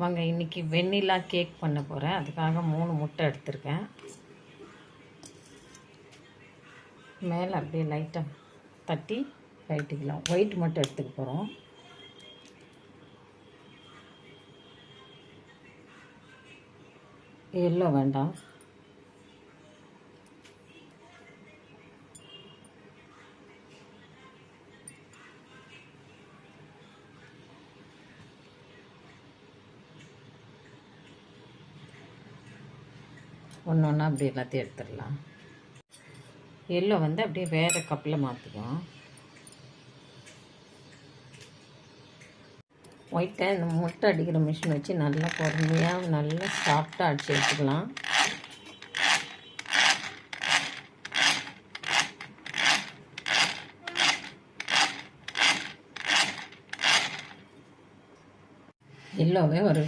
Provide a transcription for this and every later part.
வாங்க இன்னைக்கு வெண்ணிலா கேக் பண்ண போகிறேன் அதுக்காக மூணு முட்டை எடுத்திருக்கேன். மேலே அப்படியே லைட்டாக தட்டி கழட்டிக்கலாம். ஒயிட் மட்டும் எடுத்துக்க போகிறோம் எல்லோ வேண்டாம். ஒன்று ஒன்றா அப்படி எல்லாத்தையும் எடுத்துடலாம். எல்லோ வந்து அப்படியே வேறு கப்பில் மாற்றுவோம் ஒயிட்டை இந்த முட்டை அடிக்கிற மிஷின் வச்சு நல்லா பொறுமையாக நல்லா சாஃப்டாக அடித்து எடுத்துக்கலாம். எல்லோவே ஒரு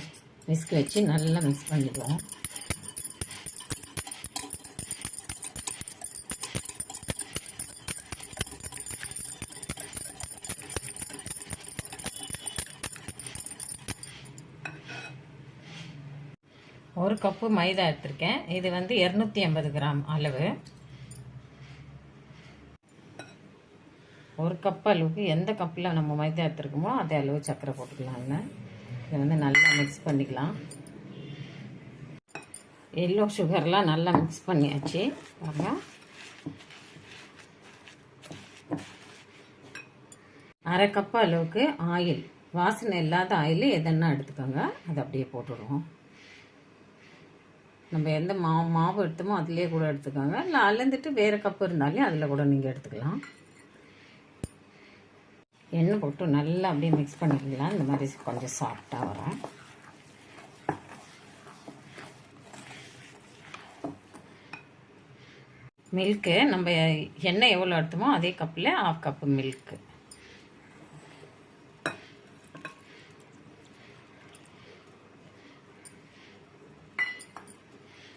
விஸ்க் வச்சு நல்லா மிக்ஸ் பண்ணிடுவோம் ஒரு கப்பு மைதா எடுத்திருக்கேன். இது வந்து இரநூத்தி ஐம்பது கிராம் அளவு. ஒரு கப் அளவுக்கு எந்த கப்பில் நம்ம மைதா எடுத்துருக்கோமோ அதே அளவு சர்க்கரை போட்டுக்கலாம்னு இதை வந்து நல்லா மிக்ஸ் பண்ணிக்கலாம். எல்லோ சுகர்லாம் நல்லா மிக்ஸ் பண்ணியாச்சு. பாருங்க. அரை கப் அளவுக்கு ஆயில். வாசனை இல்லாத ஆயில் எதனா எடுத்துக்கோங்க. அதை அப்படியே போட்டுடுவோம். நம்ம எந்த மாவு மாவு எடுத்தோமோ அதுலேயே கூட எடுத்துக்கோங்க. இல்லை அலந்துட்டு வேறு கப்பு இருந்தாலே அதில் கூட நீங்கள் எடுத்துக்கலாம். எண்ணெய் போட்டு நல்லா அப்படியே மிக்ஸ் பண்ணிக்கலாம். இந்த மாதிரி கொஞ்சம் சாஃப்டாக வரும் மில்க்கு நம்ம எண்ணெய் எவ்வளோ எடுத்தோமோ அதே கப்பில் ஆஃப் கப்பு மில்க்கு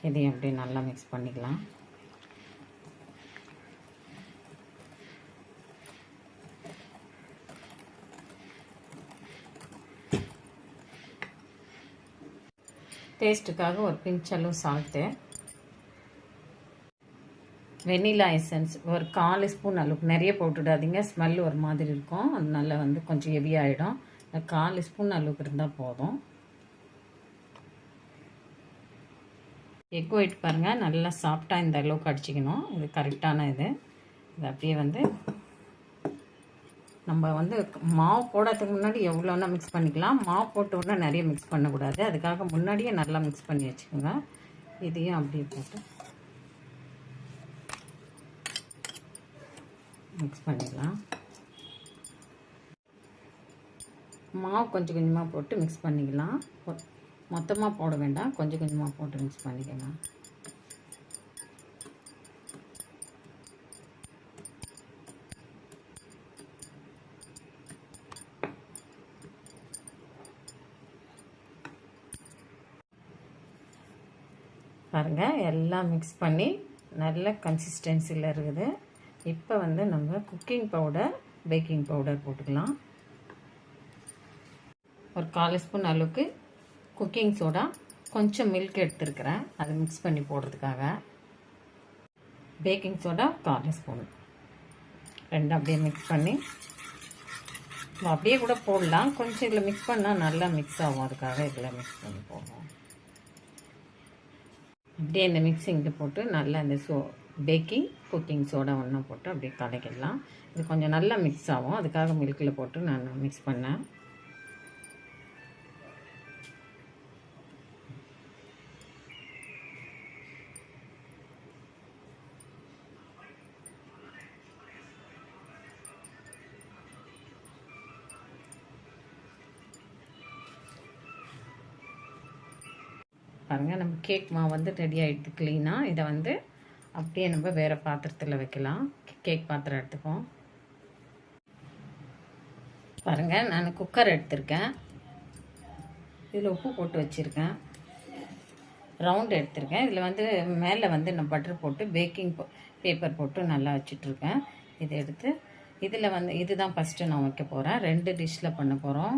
இதையும் அப்படியே நல்லா மிக்ஸ் பண்ணிக்கலாம். டேஸ்ட்டுக்காக ஒரு பிஞ்ச் அளவு சால்ட்டு வெனிலா எசன்ஸ் ஒரு கால் ஸ்பூன் அளவுக்கு நிறைய போட்டுடாதீங்க ஸ்மெல் ஒரு மாதிரி இருக்கும். அதனால வந்து கொஞ்சம் ஹெவியாகிடும் கால் ஸ்பூன் அளவுக்கு இருந்தால் போதும். எக் ஒயிட் பாருங்கள் நல்லா சாஃப்டாக இந்த அளவுக்கு அடிச்சிக்கணும். இது கரெக்டான இது. இது அப்படியே வந்து நம்ம வந்து மாவு போடுறதுக்கு முன்னாடி எவ்வளோனா மிக்ஸ் பண்ணிக்கலாம். மாவு போட்ட உடனே நிறைய மிக்ஸ் பண்ணக்கூடாது. அதுக்காக முன்னாடியே நல்லா மிக்ஸ் பண்ணி வச்சுக்கோங்க. இதையும் அப்படியே போட்டு மிக்ஸ் பண்ணிக்கலாம். மாவு கொஞ்சம் கொஞ்சமாக போட்டு மிக்ஸ் பண்ணிக்கலாம். மொத்தமாக போட வேண்டாம். கொஞ்சம் கொஞ்சமாக போட்டு மிக்ஸ் பண்ணிக்கலாம் பாருங்கள் எல்லாம் மிக்ஸ் பண்ணி நல்ல கன்சிஸ்டன்சியில் இருக்குது. இப்போ வந்து நம்ம குக்கிங் பவுடர் பேக்கிங் பவுடர் போட்டுக்கலாம். ஒரு கால் ஸ்பூன் அளவுக்கு குக்கிங் சோடா கொஞ்சம் மில்க் எடுத்துருக்கிறேன். அதை மிக்ஸ் பண்ணி போடுறதுக்காக. பேக்கிங் சோடா கால் ஸ்பூன் ரெண்டு அப்படியே மிக்ஸ் பண்ணி. அப்படியே கூட போடலாம். கொஞ்சம் இதில் மிக்ஸ் பண்ணால் நல்லா மிக்ஸ் ஆகும். அதுக்காக இதில் மிக்ஸ் பண்ணி போடுவோம் அப்படியே இந்த மிக்சிங்கிட்ட போட்டு நல்லா இந்த சோ பேக்கிங் குக்கிங் சோடா ஒன்றா போட்டு அப்படியே கலக்கிடலாம். இது கொஞ்சம் நல்லா மிக்ஸ் ஆகும். அதுக்காக மில்கில் போட்டு நான் மிக்ஸ் பண்ணேன். பாருங்கள் நம்ம கேக் மாவு வந்து ரெடி ஆகிடுது க்ளீனாக இதை வந்து அப்படியே நம்ம வேறு பாத்திரத்தில் வைக்கலாம். கேக் பாத்திரம் எடுத்துப்போம். பாருங்கள் நான் குக்கர் எடுத்திருக்கேன். இதில் உப்பு போட்டு வச்சுருக்கேன். ரவுண்ட் எடுத்திருக்கேன். இதில் வந்து மேலே வந்து நான் பட்டர் போட்டு பேக்கிங் பேப்பர் போட்டு நல்லா வச்சிட்ருக்கேன். இதை எடுத்து இதில் வந்து இதுதான் ஃபஸ்ட்டு நான் வைக்க போகிறேன் ரெண்டு டிஷ்ஷில் பண்ண போகிறோம்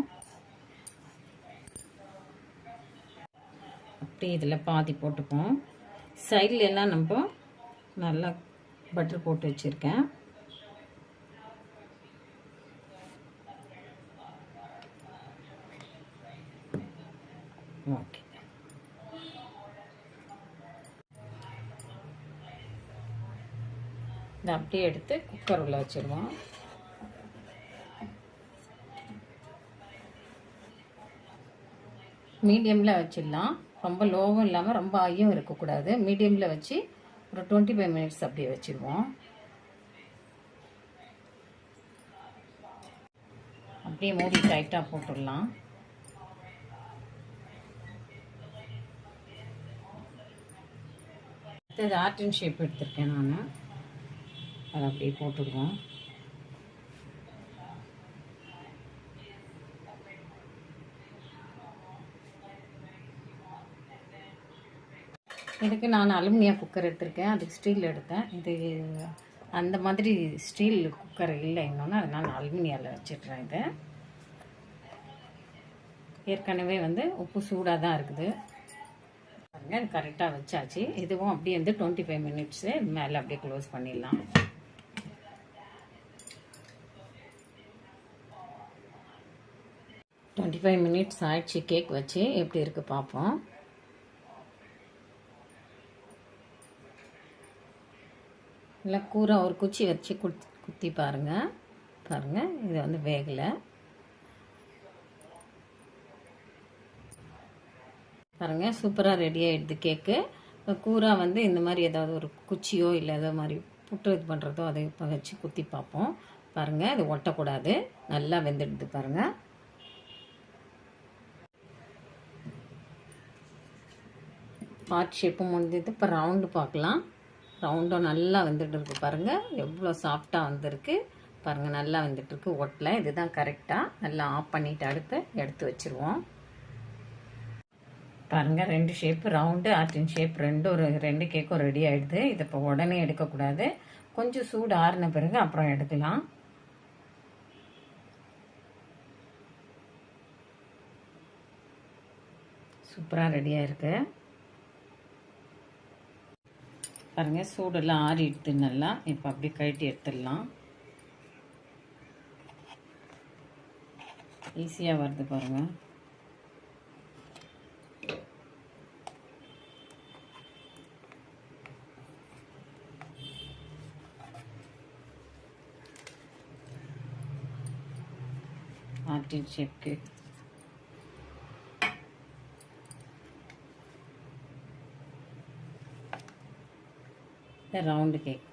அப்படியே இதில் பாதி போட்டுப்போம். சைடில் எல்லாம் நம்ம நல்லா பட்டர் போட்டு வச்சுருக்கேன். ஓகே இதை அப்படியே எடுத்து குக்கர் உள்ள வச்சிடுவோம் மீடியமில் வச்சிடலாம். ரொம்ப லோவும் இல்லாமல் ரொம்ப ஹையும் இருக்கக்கூடாது. மீடியமில் வச்சு ஒரு டுவெண்ட்டி ஃபைவ் மினிட்ஸ் அப்படியே வச்சுருவோம். அப்படியே மூடி டைட்டாக போட்டுடலாம். அடுத்தது ஆர்டின் ஷேப் எடுத்திருக்கேன் நான். அதை அப்படியே போட்டுடுவோம். இதுக்கு நான் அலுமினியம் குக்கர் எடுத்திருக்கேன். அதுக்கு ஸ்டீல் எடுத்தேன். இது அந்த மாதிரி ஸ்டீல் குக்கர் இல்லை இன்னொன்று அதனால் நான் அலுமினியாவில் வச்சிடுறேன் இது. ஏற்கனவே வந்து உப்பு சூடாக தான் இருக்குது. பாருங்க இது கரெக்டாக வச்சாச்சு. இதுவும் அப்படியே வந்து டுவெண்ட்டி ஃபைவ் மினிட்ஸு மேலே அப்படியே க்ளோஸ் பண்ணிடலாம். டுவெண்ட்டி ஃபைவ் மினிட்ஸ் ஆயிடுச்சு கேக் வச்சு. எப்படி இருக்குது பார்ப்போம் இல்லை கூரை ஒரு குச்சி வச்சு குத் குத்தி பாருங்கள் பாருங்கள் இது வந்து வேகலை. பாருங்கள் சூப்பராக ரெடி ஆகிடுது கேக்கு கூரா வந்து இந்த மாதிரி ஏதாவது ஒரு குச்சியோ இல்லை ஏதோ மாதிரி புட்டு இது பண்ணுறதோ அதை இப்போ வச்சு குத்தி பார்ப்போம். பாருங்கள் இது ஒட்டக்கூடாது. நல்லா வெந்துடுது பாருங்கள் ஹார்ட் ஷேப்பும் முடிஞ்சது. இப்போ ரவுண்டு பார்க்கலாம். ரவுண்டும் நல்லா வந்துட்டு இருக்கு பாருங்கள் எவ்வளோ சாஃப்டாக வந்திருக்கு. பாருங்கள் நல்லா வந்துட்டுருக்கு ஒட்டில் இதுதான் கரெக்டாக நல்லா ஆஃப் பண்ணிவிட்டு அடுத்து எடுத்து வச்சுருவோம். பாருங்கள் ரெண்டு ஷேப்பு ரவுண்டு ஆர்டின் ஷேப் ரெண்டு ஒரு ரெண்டு கேக்கும் ரெடி ஆகிடுது இதை இப்போ உடனே எடுக்கக்கூடாது. கொஞ்சம் சூடு ஆறின பிறகு அப்புறம் எடுக்கலாம். சூப்பராக ரெடியாக இருக்குது பாருங்கள் சூடெல்லாம் ஆறிடுது நல்லா. இப்போ அப்படியே கழட்டி எடுத்துடலாம். ஈஸியாக வருது பாருங்கள் ஆர்டின் ஷேப் கேக். ரவுண்டு கேக்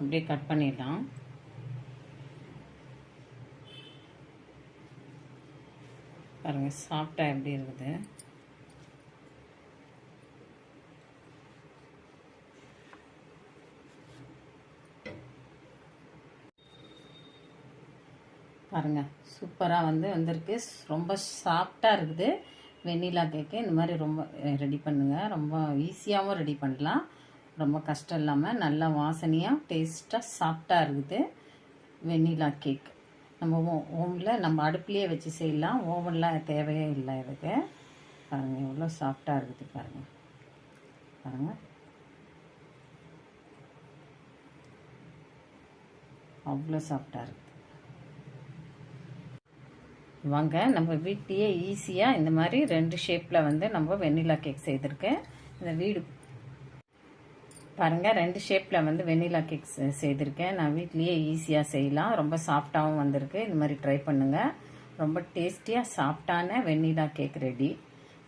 அப்படியே கட் பண்ணிடலாம். பாருங்கள் எப்படி இருக்குது பாருங்கள் சூப்பராக வந்து வந்திருக்கு. ரொம்ப சாஃப்டாக இருக்குது. வெண்ணிலா கேக்கு இந்த மாதிரி ரொம்ப ரெடி பண்ணுங்கள் ரொம்ப ஈஸியாகவும் ரெடி பண்ணலாம். ரொம்ப கஷ்டம் இல்லாமல் நல்லா வாசனையாக டேஸ்ட்டாக சாஃப்டாக இருக்குது வெண்ணிலா கேக் நம்ம ஓவனில் நம்ம அடுப்புலேயே வச்சு செய்யலாம். ஓவன்லாம் தேவையே இல்லை இதுக்கு பாருங்கள் எவ்வளோ சாஃப்டாக இருக்குது பாருங்கள் பாருங்கள் அவ்வளோ சாஃப்டாக இருக்குது வாங்க நம்ம வீட்லேயே ஈஸியாக இந்த மாதிரி ரெண்டு ஷேப்பில் வந்து நம்ம வெண்ணிலா கேக் செய்திருக்கேன். இந்த வீடு பாருங்கள் ரெண்டு ஷேப்பில் வந்து வெண்ணிலா கேக் செய்திருக்கேன். நான் வீட்லேயே ஈஸியாக செய்யலாம். ரொம்ப சாஃப்டாகவும் வந்திருக்கு. இந்த மாதிரி ட்ரை பண்ணுங்கள் ரொம்ப டேஸ்டியாக சாஃப்டான வெண்ணிலா கேக் ரெடி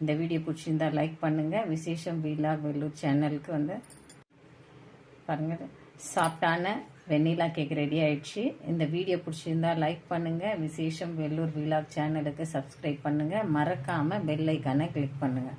இந்த வீடியோ பிடிச்சிருந்தா லைக் பண்ணுங்கள் விசேஷம் வீலாக் வெள்ளூர் சேனலுக்கு வந்து பாருங்கள் சாஃப்டான வெண்ணிலா கேக் ரெடி ஆயிடுச்சு. இந்த வீடியோ பிடிச்சிருந்தா லைக் பண்ணுங்கள் விசேஷம் வெள்ளூர் வீலாக் சேனலுக்கு சப்ஸ்கிரைப் பண்ணுங்கள் மறக்காமல் பெல் ஐக்கானை கிளிக் பண்ணுங்கள்